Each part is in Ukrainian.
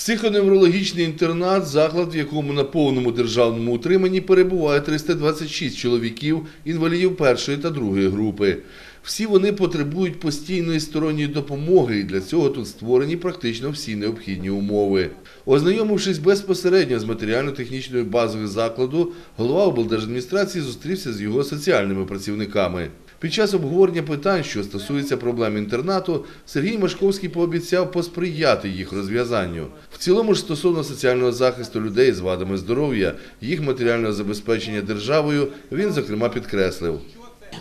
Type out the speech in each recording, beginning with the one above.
Психоневрологічний інтернат заклад, в якому на повному державному утриманні перебуває 326 чоловіків, інвалідів першої та другої групи. Всі вони потребують постійної сторонньої допомоги, і для цього тут створені практично всі необхідні умови. Ознайомившись безпосередньо з матеріально-технічною базою закладу, голова облдержадміністрації зустрівся з його соціальними працівниками. Під час обговорення питань, що стосуються проблем інтернату, Сергій Машковський пообіцяв посприяти їх розв'язанню. В цілому ж стосовно соціального захисту людей з вадами здоров'я, їх матеріального забезпечення державою, він зокрема підкреслив.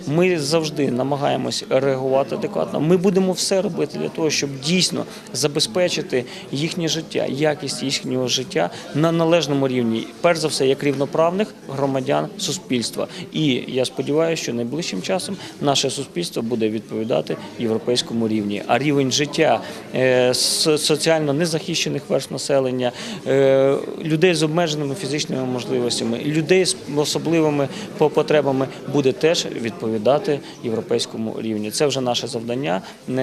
Ми завжди намагаємось реагувати адекватно. Ми будемо все робити для того, щоб дійсно забезпечити їхнє життя, якість їхнього життя на належному рівні, перш за все, як рівноправних громадян суспільства. І я сподіваюся, що найближчим часом наше суспільство буде відповідати європейському рівні. А рівень життя е, соціально незахищених верств населення, е, людей з обмеженими фізичними можливостями, людей з особливими по- потребами буде теж відповідати європейському рівні. Це вже наше завдання.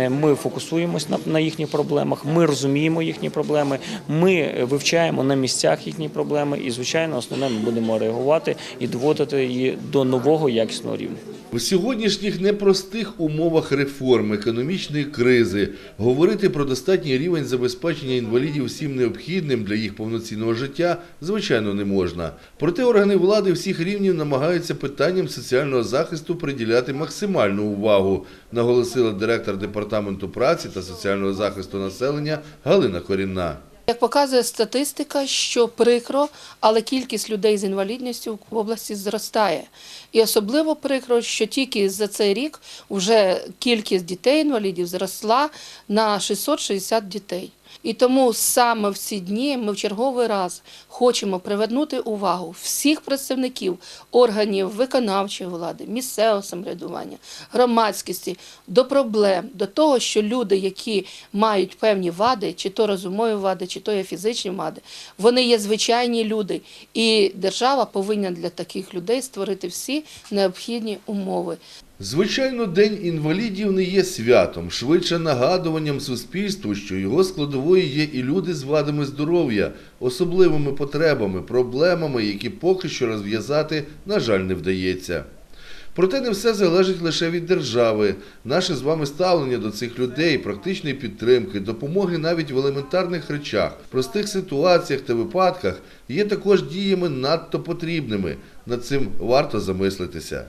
Ми фокусуємось на їхніх проблемах, ми розуміємо їхні проблеми, ми вивчаємо на місцях їхні проблеми, і звичайно, основне ми будемо реагувати і доводити її до нового якісного рівня. У сьогоднішніх непростих умовах реформ, економічної кризи говорити про достатній рівень забезпечення інвалідів всім необхідним для їх повноцінного життя, звичайно, не можна. Проте органи влади всіх рівнів намагаються питанням соціального захисту приділяти максимальну увагу, наголосила директор департаменту праці та соціального захисту населення Галина Корінна. Як показує статистика, що прикро, але кількість людей з інвалідністю в області зростає. І особливо прикро, що тільки за цей рік вже кількість дітей-інвалідів зросла на 660 дітей. І тому саме в ці дні ми в черговий раз хочемо привернути увагу всіх представників органів виконавчої влади, місцевого самоврядування, громадськості до проблем, до того, що люди, які мають певні вади, чи то розумові вади, чи то є фізичні вади, вони є звичайні люди, і держава повинна для таких людей створити всі необхідні умови. Звичайно, День інвалідів не є святом, швидше нагадуванням суспільству, що його складовою є і люди з вадами здоров'я, особливими потребами, проблемами, які поки що розв'язати, на жаль, не вдається. Проте не все залежить лише від держави. Наше з вами ставлення до цих людей, практичної підтримки, допомоги навіть в елементарних речах, простих ситуаціях та випадках є також діями надто потрібними. Над цим варто замислитися.